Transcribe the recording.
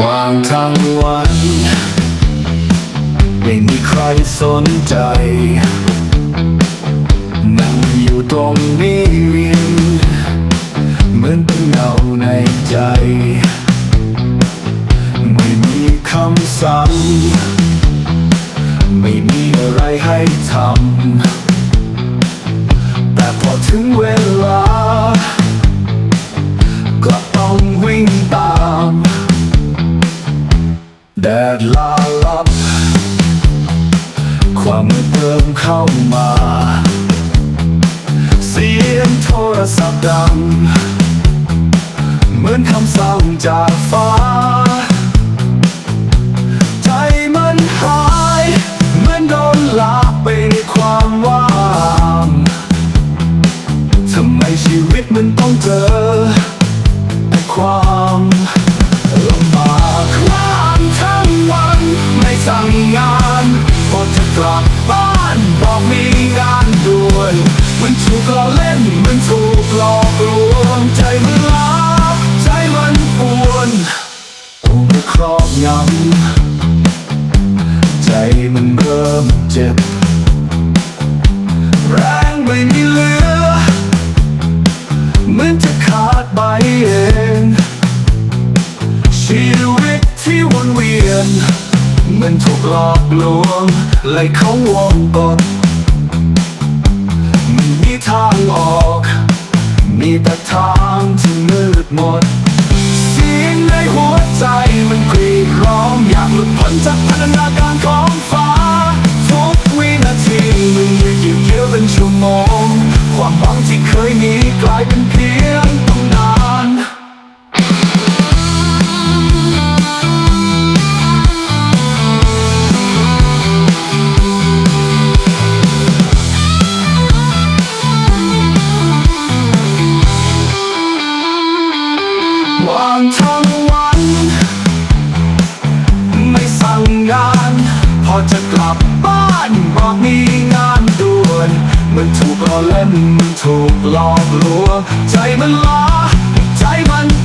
วางทั้งวัน ไม่มีใครสนใจ นั่งอยู่ตรงนี้เหมือนเป็นเงาในใจ ไม่มีคำสั่งไม่มีอะไรให้ทำ แต่พอถึงเวลา ดดลาลับ ความมืดเริ่มเข้ามา เสียงโทรศัพท์ดังานพอจะกลับบ้านบอกมีงานด่วนมันถูกล้อเล่นมันถูกหลอกลวงใจมันล้าใจมันปวนถูกครอบงำใจมันเริ่มเจ็บ แรงไม่มีเหลือเหมือนจะขาดไปเองชีวิตที่วนเวียน มันถูกหลอกลวงเลยเขาวงกดไม่มีทางออก มีแต่ทางที่มืดมนเสียงในหัวใจมันกรีดร้อง ทั้งวัน ไม่สั่งงาน พอจะกลับบ้านบอกมีงานด่วนมันถูกล้อเล่นมันถูกหลอกลวงใจมันล้าใจมันปวน